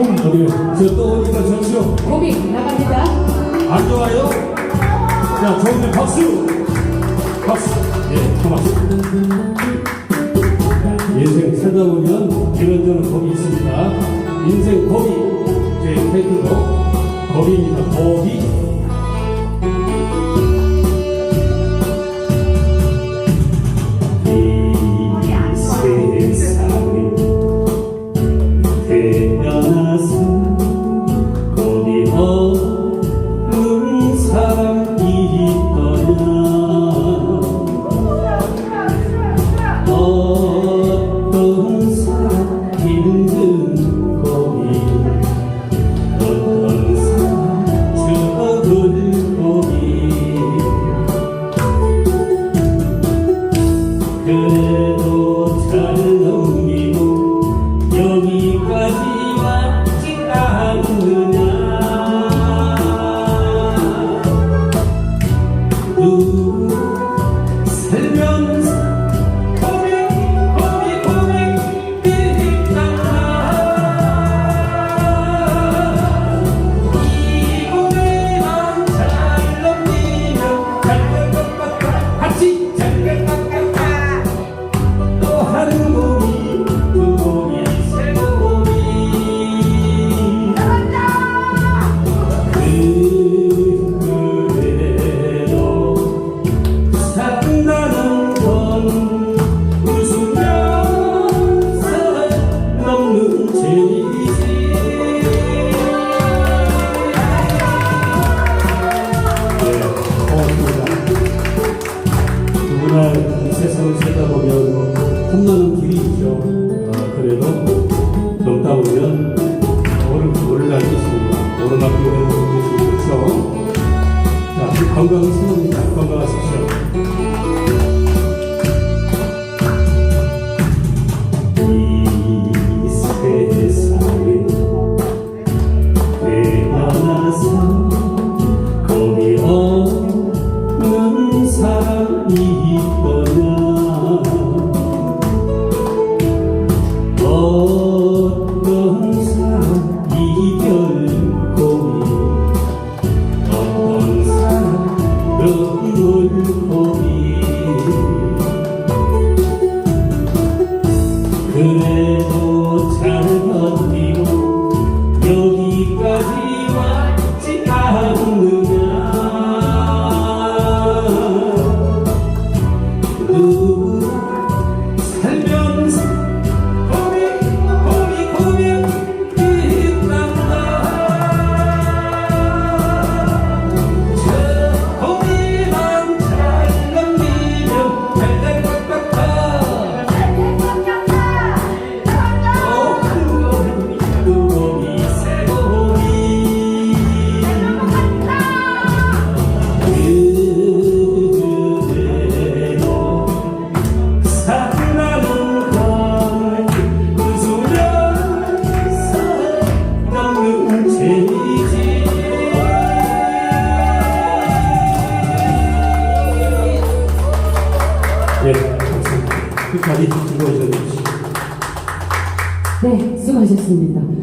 어디 저또 어디가 좋죠? 고민 나갑니다. 안 좋아요? 자, 좋은데 박수! 박수! 예, 고맙습 인생 살다 보면 이런저런 겁이 있습니다. 인생 겁이, 제 타이틀도 겁입니다. 겁이. 이 누구나 이 세상을 살다 보면 험난한 길이 있죠 아, 그래도 넘다 보면 오른 오르막이 있습니다 오르는 것이 그렇죠 자, 건강히 세웁니다. 어떤 사람 이별 고민 그래도 예, 감사합니다. 끝까지 즐거워져 주십시오. 네, 수고하셨습니다.